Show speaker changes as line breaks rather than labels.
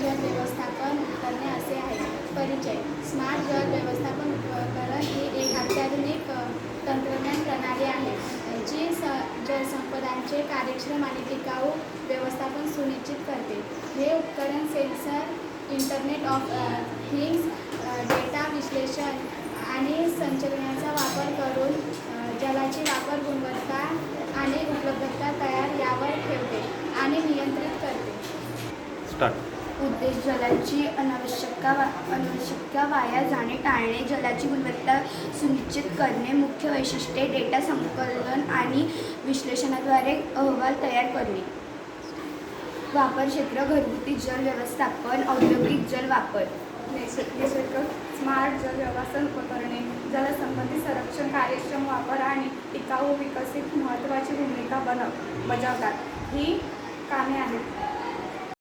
जल व्यवस्थापन करणे असे आहे. परिचय. स्मार्ट जल व्यवस्थापन उपकरण ही एक अत्याधुनिक तंत्रज्ञान प्रणाली आहे. जी स जलसंपदांचे कार्यक्षम आणि टिकाऊ व्यवस्थापन सुनिश्चित करते. हे उपकरण sensor internet of things data विश्लेषण आणि संचलनाचा वापर करून जलाची वापर गुणवत्ता आणि उपलब्धता तयार यावर ठेवते आणि नियंत्रित करते.
स्टार्ट
उद्देश जलाची अनावश्यकता वा अनावश्यक वाया जाणे टाळणे जलाची गुणवत्ता सुनिश्चित करणे मुख्य वैशिष्ट्ये डेटा संकलन आणि विश्लेषणाद्वारे अहवाल तयार करणे. वापर क्षेत्र घरगुती जल व्यवस्थापन औद्योगिक जल वापर.
निसर्ग स्मार्ट जल व्यवस्थापन उपकरणे जलसंबंधी संरक्षण कार्यक्षम वापर आणि टिकाऊ विकसित महत्त्वाची भूमिका बन बजावतात. ही कामे आहेत.